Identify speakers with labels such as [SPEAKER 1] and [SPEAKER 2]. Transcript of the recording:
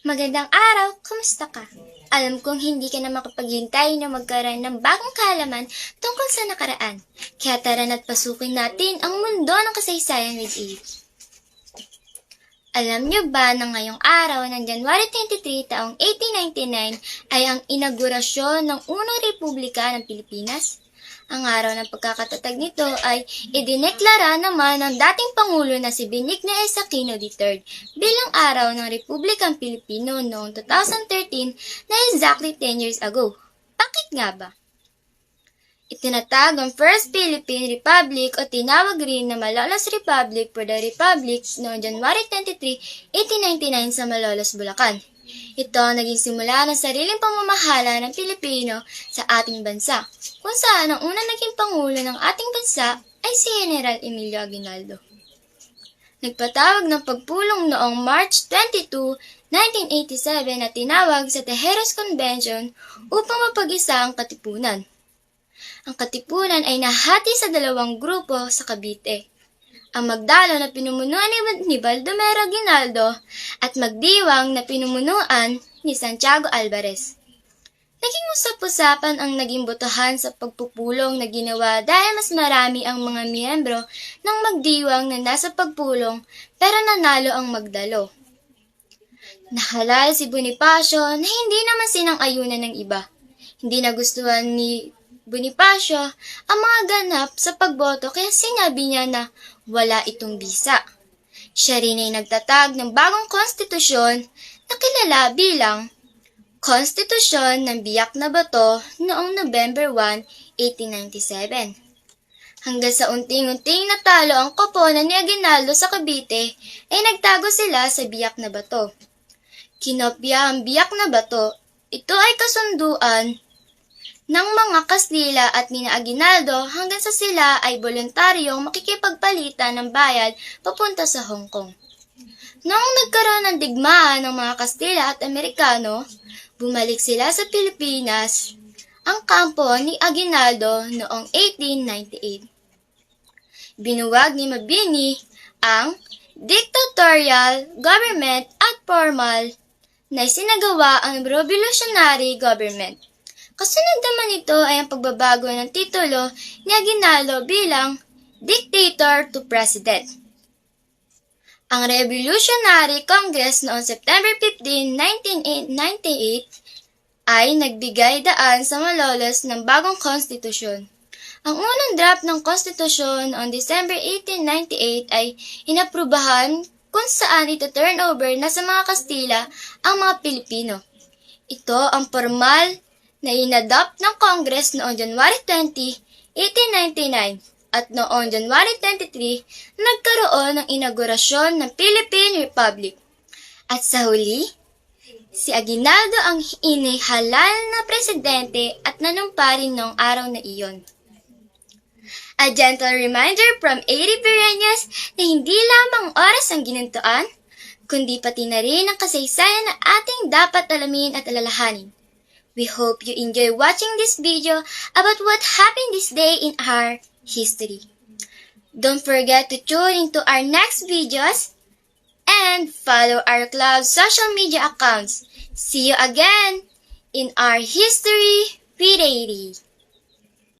[SPEAKER 1] Magandang araw, kumusta ka? Alam kong hindi ka na makapaghintay na magkaroon ng bagong kaalaman tungkol sa nakaraan. Kaya tara na't pasukin natin ang mundo ng kasaysayan with Eve. Alam niyo ba na ngayong araw ng January 23 taong 1899 ay ang inaugurasyon ng unang republika ng Pilipinas? Ang araw ng pagkakatatag nito ay idineklara naman ng dating Pangulo na si Benigno S. Aquino III bilang araw ng Republikang Pilipino noong 2013 na exactly 10 years ago. Bakit nga ba? Itinatag ang First Philippine Republic o tinawag rin na Malolos Republic for the Republic noong January 23, 1899 sa Malolos, Bulacan. Ito ang naging simula ng sariling pamamahala ng Pilipino sa ating bansa, kung saan ang unang naging pangulo ng ating bansa ay si General Emilio Aguinaldo. Nagpatawag ng pagpulong noong March 22, 1987 na tinawag sa Tejeros Convention upang mapag-isa ang katipunan. Ang katipunan ay nahati sa dalawang grupo sa Cavite. Ang Magdalo na pinumunuan ni, Baldomero Aguinaldo at Magdiwang na pinumunuan ni Santiago Alvarez. Naging usap-usapan ang naging botohan sa pagpupulong na ginawa dahil mas marami ang mga miyembro ng Magdiwang na nasa pagpulong pero nanalo ang Magdalo. Nahalal si Bonifacio na hindi naman sinang-ayunan ng iba. Hindi nagustuhan ni Bonifacio ang mga ganap sa pagboto kaya sinabi niya na wala itong bisa. Siya rin ay nagtatag ng bagong konstitusyon na kilala bilang Konstitusyon ng Biyak na Bato noong November 1, 1897. Hanggang sa unting-unting natalo ang koponan ni Aguinaldo sa Cavite, ay nagtago sila sa Biyak na Bato. Kinopya ang Biyak na Bato. Ito ay kasunduan ng mga Kastila at ni Aguinaldo hanggang sa sila ay voluntaryong makikipagpalitan ng bayad papunta sa Hong Kong. Noong nagkaroon ng digmaan ng mga Kastila at Amerikano, bumalik sila sa Pilipinas, ang kampo ni Aguinaldo noong 1898. Binuwag ni Mabini ang dictatorial government at formal na isinagawa ang revolutionary government. Kasunod naman ito ay ang pagbabago ng titulo ni Aguinaldo bilang dictator to president. Ang Revolutionary Congress noong September 15, 1998 ay nagbigay daan sa Malolos ng bagong konstitusyon. Ang unang draft ng konstitusyon noong December 1898 ay inaprubahan kung saan ito turn over na sa mga Kastila ang mga Pilipino. Ito ang formal na inadopt ng Congress noong January 20, 1899 at noong January 23, nagkaroon ng inaugurasyon ng Philippine Republic. At sa huli, si Aguinaldo ang inihalal na presidente at nanumparin noong araw na iyon. A gentle reminder from 80 Pereñas na hindi lamang oras ang ginuntuan, kundi pati na rin ang kasaysayan na ating dapat alamin at alalahanin. We hope you enjoy watching this video about what happened this day in our history. Don't forget to tune into our next videos and follow our club's social media accounts. See you again in our History with 80.